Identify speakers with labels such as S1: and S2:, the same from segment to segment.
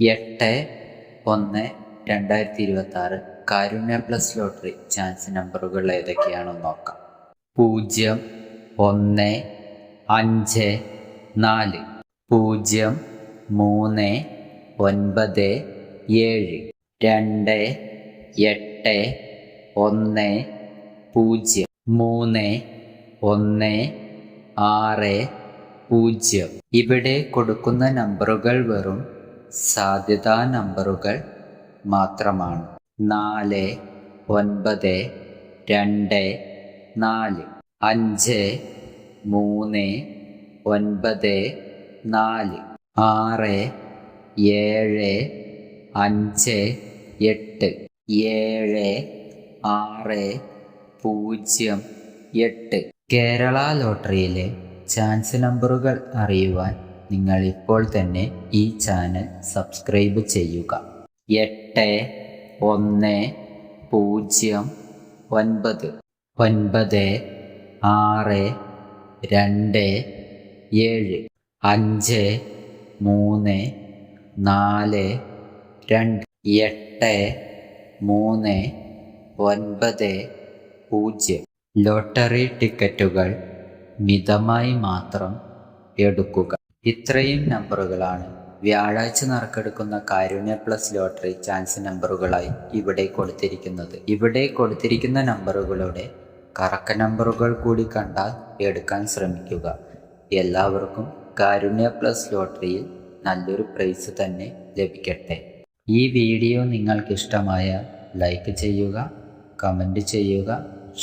S1: എട്ട് ഒന്ന് രണ്ടായിരത്തി ഇരുപത്തി ആറ് കാരുണ്യ പ്ലസ് ലോട്ടറി ചാൻസ് നമ്പറുകൾ ഏതൊക്കെയാണെന്ന് നോക്കാം. പൂജ്യം ഒന്ന് അഞ്ച് നാല്. പൂജ്യം മൂന്ന് ഒൻപത് ഏഴ്. രണ്ട് എട്ട് ഒന്ന് പൂജ്യം. മൂന്ന് ഒന്ന് ആറ് പൂജ്യം. ഇവിടെ കൊടുക്കുന്ന നമ്പറുകൾ വെറും സാധ്യതാ നമ്പറുകൾ മാത്രമാണ്. നാല് ഒൻപത് രണ്ട് നാല്. അഞ്ച് മൂന്ന് ഒൻപത് നാല്. ആറ് ഏഴ് അഞ്ച് എട്ട്. ഏഴ് ആറ് പൂജ്യം എട്ട്. കേരള ലോട്ടറിയിലെ ചാൻസ് നമ്പറുകൾ അറിയുവാൻ നിങ്ങൾ ഇപ്പോൾ തന്നെ ഈ ചാനൽ സബ്സ്ക്രൈബ് ചെയ്യുക. എട്ട് ഒന്ന് പൂജ്യം ഒൻപത്. ഒൻപത് ആറ് രണ്ട് ഏഴ്. അഞ്ച് മൂന്ന് നാല് രണ്ട്. എട്ട് മൂന്ന് ഒൻപത് പൂജ്യം. ലോട്ടറി ടിക്കറ്റുകൾ മിതമായി മാത്രം എടുക്കുക. ഇത്രയും നമ്പറുകളാണ്. വ്യാഴാഴ്ച നറുക്കെടുക്കുന്ന കാരുണ്യ പ്ലസ് ലോട്ടറി ചാൻസ് നമ്പറുകളായി ഇവിടെ കൊടുത്തിരിക്കുന്നത്. ഇവിടെ കൊടുത്തിരിക്കുന്ന നമ്പറുകളുടെ കറക്ക നമ്പറുകൾ കൂടി കണ്ടാൽ എടുക്കാൻ ശ്രമിക്കുക. എല്ലാവർക്കും കാരുണ്യ പ്ലസ് ലോട്ടറിയിൽ നല്ലൊരു പ്രൈസ് തന്നെ ലഭിക്കട്ടെ. ഈ വീഡിയോ നിങ്ങൾക്കിഷ്ടമായ ലൈക്ക് ചെയ്യുക കമന്റ് ചെയ്യുക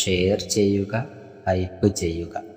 S1: ഷെയർ ചെയ്യുക ഹൈപ്പ് ചെയ്യുക.